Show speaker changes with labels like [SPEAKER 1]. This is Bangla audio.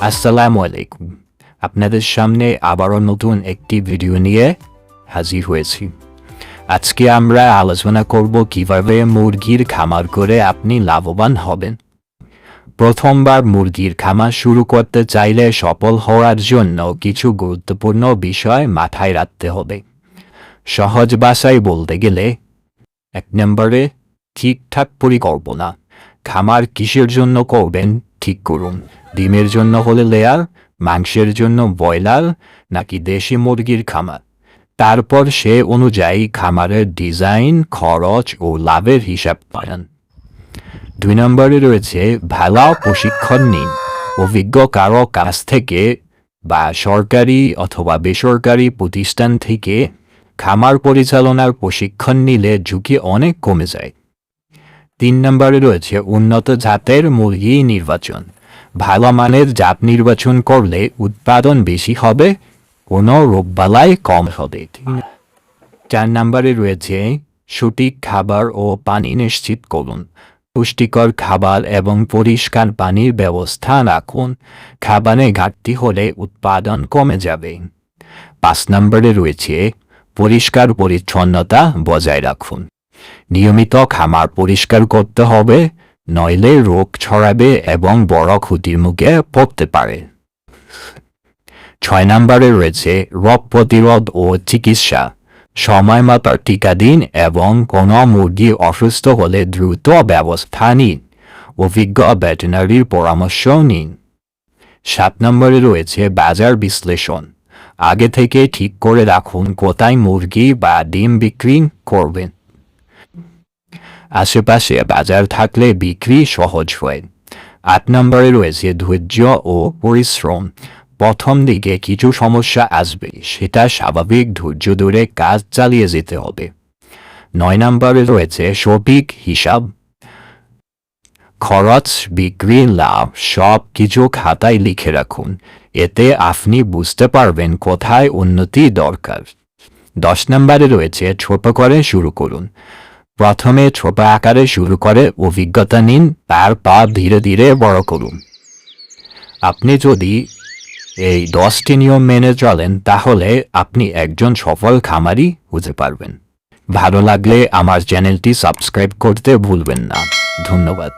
[SPEAKER 1] আসসালামু আলাইকুম আপনাদের সামনে আবারও নতুন একটি ভিডিও নিয়ে হাজির হয়েছি। আজকে আমরা আলোচনা করব কীভাবে মুরগির খামার করে আপনি লাভবান হবেন। প্রথমবার মুরগির খামার শুরু করতে চাইলে সফল হওয়ার জন্য কিছু গুরুত্বপূর্ণ বিষয় মাথায় রাখতে হবে। সহজ ভাষায় বলতে গেলে, এক নম্বরে, ঠিকঠাক পরিকল্পনা। খামার কিসের জন্য করবেন? ঠিক করুন। ডিমের জন্য হলে লেয়ার মাংসের জন্য ব্রয়লার, নাকি দেশি মুরগির খামার? তারপর সে অনুযায়ী খামারের ডিজাইন, খরচ ও লাভের হিসাব করেন দুই নম্বরে রয়েছে ভালো প্রশিক্ষণ নিন। অভিজ্ঞ কারও কাছ থেকে বা সরকারি অথবা বেসরকারি প্রতিষ্ঠান থেকে খামার পরিচালনার প্রশিক্ষণ নিলে ঝুঁকি অনেক কমে যায়। তিন নম্বরে রয়েছে উন্নত জাতের মুরগি নির্বাচন। ভালো মানের জাত নির্বাচন করলে উৎপাদন বেশি হবে, কোনো রোগবালাই কম হবে। চার নম্বরে রয়েছে সঠিক খাবার ও পানি নিশ্চিত করুন। পুষ্টিকর খাবার এবং পরিষ্কার পানির ব্যবস্থা রাখুন। খাবারে ঘাটতি হলে উৎপাদন কমে যাবে। পাঁচ নম্বরে রয়েছে পরিষ্কার পরিচ্ছন্নতা বজায় রাখুন। নিয়মিত খামার পরিষ্কার করতে হবে, নইলে রোগ ছড়াবে এবং বড় ক্ষতির মুখে পড়তে পারে। ছয় নম্বরে রয়েছে রোগ প্রতিরোধ ও চিকিৎসা। সময় মতো টিকা দিন এবং কোনো মুরগি অসুস্থ হলে দ্রুত ব্যবস্থা নিন। অভিজ্ঞ ভেটেনারির পরামর্শ নিন। সাত নম্বরে রয়েছে বাজার বিশ্লেষণ। আগে থেকে ঠিক করে রাখুন কোথায় মুরগি বা ডিম বিক্রি করবেন। আশেপাশে বাজার থাকলে বিক্রি সহজ হয়। আট নম্বরে রয়েছে ধৈর্য ও পরিশ্রম। প্রথম দিকে কিছু সমস্যা আসবে, সেটা স্বাভাবিক ধৈর্য ধরে কাজ চালিয়ে যেতে হবে। নয় নম্বরে রয়েছে সঠিক হিসাব। খরচ, বিক্রি, লাভ, সব কিছু খাতায় লিখে রাখুন। এতে আপনি বুঝতে পারবেন কোথায় উন্নতি দরকার। দশ নম্বরে রয়েছে ছোট করে শুরু করুন। প্রথমে ছোট আকারে শুরু করে অভিজ্ঞতা নিন তারপর ধীরে ধীরে বড় করুন। আপনি যদি এই দশটি নিয়ম মেনে চলেন, তাহলে আপনি একজন সফল খামারি হতে পারবেন। ভালো লাগলে আমার চ্যানেলটি সাবস্ক্রাইব করতে ভুলবেন না। ধন্যবাদ।